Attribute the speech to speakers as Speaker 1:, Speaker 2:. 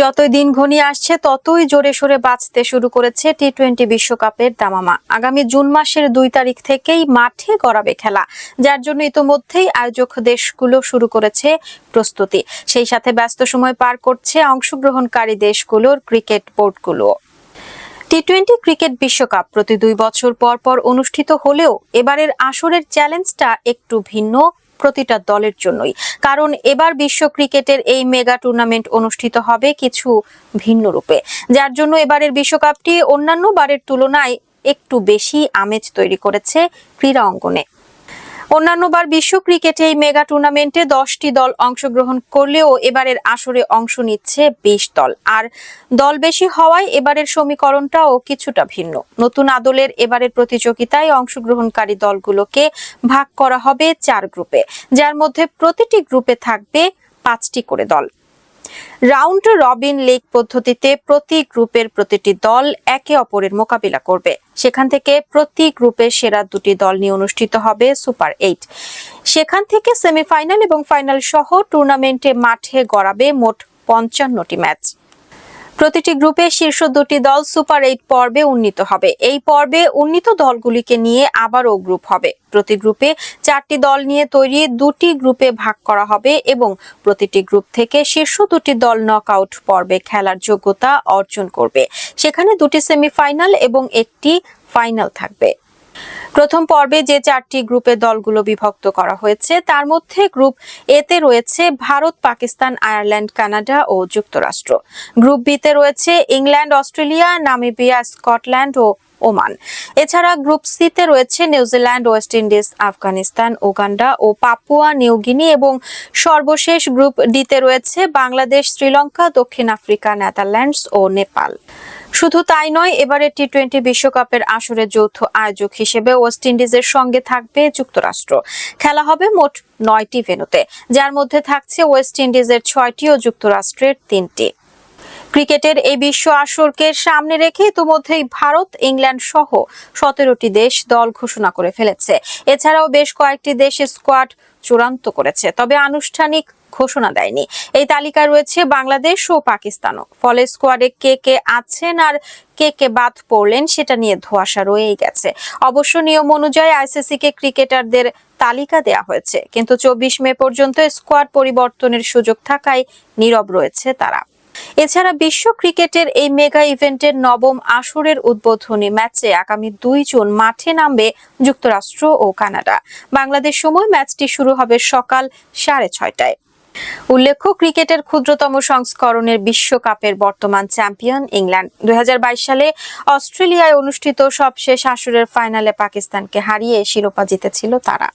Speaker 1: যতই দিন ঘনিয়ে আসছে, ততই জোরে সোরে বাঁচতে শুরু করেছে টি টোয়েন্টি বিশ্বকাপের দামামা। আগামী জুন মাসের দুই তারিখ থেকেই মাঠে গড়াবে খেলা, যার জন্য ইতোমধ্যেই আয়োজক দেশগুলো শুরু করেছে প্রস্তুতি। সেই সাথে ব্যস্ত সময় পার করছে অংশগ্রহণকারী দেশগুলোর ক্রিকেট বোর্ডগুলো। টি টোয়েন্টি ক্রিকেট বিশ্বকাপ প্রতি দুই বছর পর পর অনুষ্ঠিত হলেও এবারের আসরের চ্যালেঞ্জটা একটু ভিন্ন। প্রতিটা দলের জন্যই। কারণ এবার বিশ্ব ক্রিকেটের এই মেগা টুর্নামেন্ট অনুষ্ঠিত হবে কিছু ভিন্ন রূপে। যার জন্য এবারের বিশ্বকাপটি অন্যান্য বারের তুলনায় একটু বেশি আমেজ তৈরি করেছে ক্রীড়া অঙ্গনে। অন্যান্যবার বিশ্ব ক্রিকেটে এই মেগা টুর্নামেন্টে দশটি দল অংশগ্রহণ করলেও এবারের আসরে অংশ নিচ্ছে বিশ দল। আর দল বেশি হওয়ায় এবারের সমীকরণটাও কিছুটা ভিন্ন। নতুন আদলের এবারের প্রতিযোগিতায় অংশগ্রহণকারী দলগুলোকে ভাগ করা হবে চার গ্রুপে, যার মধ্যে প্রতিটি গ্রুপে থাকবে পাঁচটি করে দল। রাউন্ড রবিন লিগ পদ্ধতিতে প্রতি গ্রুপের প্রতিটি দল একে অপরের মোকাবিলা করবে। সেখান থেকে প্রতি গ্রুপের সেরা দুটি দল নিয়ে অনুষ্ঠিত হবে সুপার এইট। সেখান থেকে সেমিফাইনাল এবং ফাইনাল সহ টুর্নামেন্টে মাঠে গড়াবে মোট পঞ্চান্নটি ম্যাচ। প্রতিটি গ্রুপে শীর্ষ দুটি দল সুপার এইট পর্বে উন্নীত হবে। এই পর্বে উন্নীত দলগুলিকে নিয়ে আবারও গ্রুপ হবে। প্রতি গ্রুপে চারটি দল নিয়ে তৈরি দুটি গ্রুপে ভাগ করা হবে এবং প্রতিটি গ্রুপ থেকে শীর্ষ দুটি দল নকআউট পর্বে খেলার যোগ্যতা অর্জন করবে। সেখানে দুটি সেমিফাইনাল এবং একটি ফাইনাল থাকবে। প্রথম পর্বে যে চারটি গ্রুপে দলগুলো বিভক্ত করা হয়েছে, তার মধ্যে গ্রুপ এতে রয়েছে ভারত, পাকিস্তান, আয়ারল্যান্ড, কানাডা ও যুক্তরাষ্ট্র। গ্রুপ বিতে রয়েছে ইংল্যান্ড, অস্ট্রেলিয়া, নামিবিয়া, স্কটল্যান্ড ও ওমান। এছাড়া গ্রুপ সিতে রয়েছে New Zealand, West Indies, Afghanistan, Uganda ও পাপুয়া নিউগিনি এবং সর্বশেষ গ্রুপ ডিতে রয়েছে বাংলাদেশ, শ্রীলঙ্কা, দক্ষিণ আফ্রিকা, নেদারল্যান্ডস ও নেপাল। শুধু তাই নয় এবারে টি টোয়েন্টি বিশ্বকাপের আসরে যৌথ আয়োজক হিসেবে ওয়েস্ট ইন্ডিজের সঙ্গে থাকবে যুক্তরাষ্ট্র। খেলা হবে মোট নয়টি ভেনুতে যার মধ্যে থাকছে ওয়েস্ট ইন্ডিজের ছয়টি ও যুক্তরাষ্ট্রের তিনটি। ক্রিকেটের এই বিশ্ব আসরকে সামনে রেখে ইতিমধ্যেই ভারত, ইংল্যান্ড সহ সতেরোটি দেশ দল ঘোষণা করে ফেলেছে। এছাড়াও বেশ কয়েকটি দেশ স্কোয়াড চূড়ান্ত করেছে, তবে আনুষ্ঠানিক ঘোষণা দেয়নি। এই তালিকায় রয়েছে বাংলাদেশ ও পাকিস্তানও। ফলে স্কোয়াডে কে কে আছেন আর কে কে বাদ পড়লেন সেটা নিয়ে ধোঁয়াশা রয়েই গেছে। অবশ্য নিয়ম অনুযায়ী আইসিসি কে ক্রিকেটারদের তালিকা দেয়া হয়েছে, কিন্তু চব্বিশ মে পর্যন্ত স্কোয়াড পরিবর্তনের সুযোগ থাকায় নীরব রয়েছে তারা। এছাড়া বিশ্ব ক্রিকেটের এই মেগা ইভেন্টের নবম আসরের উদ্বোধনী ম্যাচে আগামী দুই জুন মাঠে নামবে যুক্তরাষ্ট্র ও কানাডা। বাংলাদেশ সময় ম্যাচটি শুরু হবে সকাল সাড়ে ছয়টায়। উল্লেখ্য, ক্রিকেটের ক্ষুদ্রতম সংস্করণের বিশ্বকাপের বর্তমান চ্যাম্পিয়ন ইংল্যান্ড। দুই হাজার বাইশ সালে অস্ট্রেলিয়ায় অনুষ্ঠিত সবশেষ আসরের ফাইনালে পাকিস্তানকে হারিয়ে শিরোপা জিতেছিল তারা।